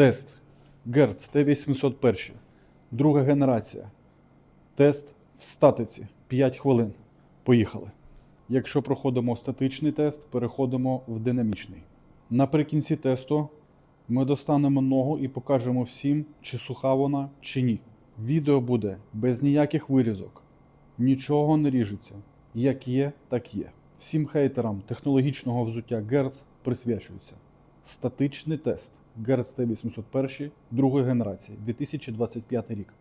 Тест Герц Т801. Друга генерація. Тест в статиці 5 хвилин. Поїхали. Якщо проходимо статичний тест, переходимо в динамічний. Наприкінці тесту ми достанемо ногу і покажемо всім, чи суха вона, чи ні. Відео буде без ніяких вирізок. Нічого не ріжеться. Як є, так є. Всім хейтерам технологічного взуття Герц присвячується. Статичний тест Герц Т801 другої генерації 2025 рік.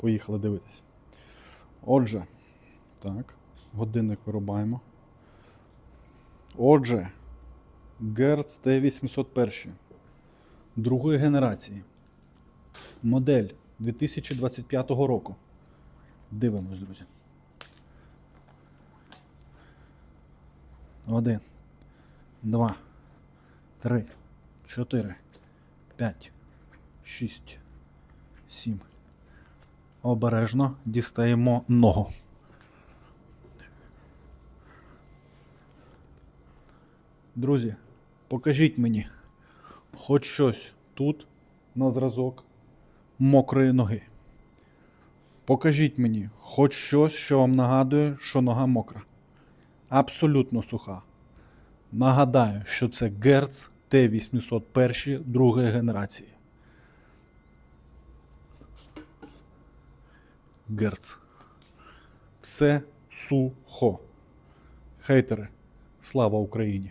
Поїхали дивитись. Отже, так, годинник вирубаємо. Отже, Герц Т801 другої генерації. Модель 2025 року. Дивимось, друзі. Один, два, три, чотири, п'ять, шість, сім. Обережно дістаємо ногу. Друзі, покажіть мені хоч щось тут на зразок мокрої ноги. Покажіть мені хоч щось, що вам нагадує, що нога мокра. Абсолютно суха. Нагадаю, що це Герц Т801 другої генерації. Герц. Все сухо. Хейтери, слава Україні!